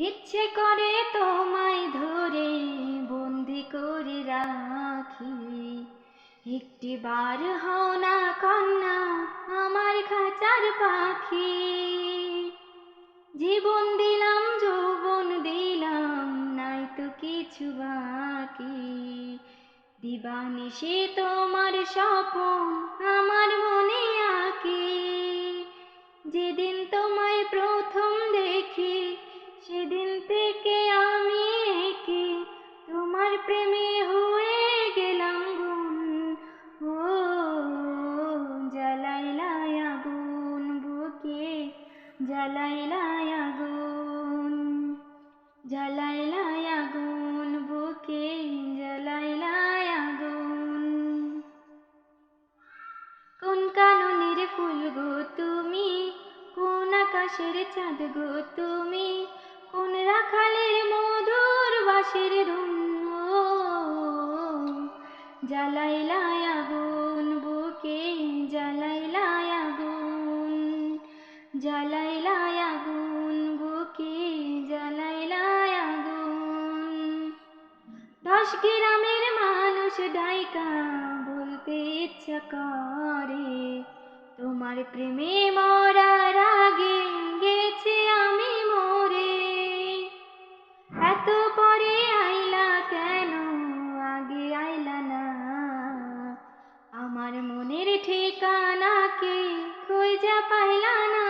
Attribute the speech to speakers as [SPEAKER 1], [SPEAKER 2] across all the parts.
[SPEAKER 1] ইচ্ছে করে তোমায় ধরে, বন্দি করে রাখি। একটি বার হও না কন্যা, আমার খাঁচার পাখি। জীবন দিলাম, যৌবন দিলাম, নাই তো কিছু বাকি। দিবানিশি তোমার স্বপন, আমার সেদিন থেকে আমি একে তোমার প্রেমে হয়ে গেলাম গুণ। ও জ্বালাইলাই আগুন বুকে জ্বালাইলাই আগুন জ্বালাইলাই আগুন বুকে জ্বালাইলাই আগুন। কোন কাননের ফুল গো তুমি, কোন আকাশের চাঁদ গো তুমি কোন রাখালের মধুর বাসের ধুন ও, জ্বালাইলাই আগুন বুকে জ্বালাইলাই আগুন জ্বালাইলাই আগুন বুকে জ্বালাইলাই আগুন। দশ গ্রামের মানুষ ডাইকা বলতে ইচ্ছা করে তোমার প্রেমে মরার মনের ঠিকানাকে খুঁজা পাইলা না?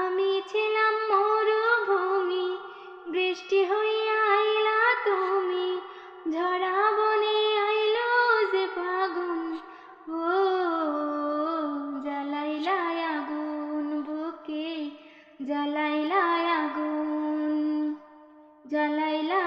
[SPEAKER 1] আমি ছিলাম মরুভূমি, বৃষ্টি হইয়া আইলা তুমি, ঝরা বনে আইলো যে ফাগুন। ও জ্বালাইলাই আগুন বুকে জ্বালাইলাই আগুন, জ্বালাইলা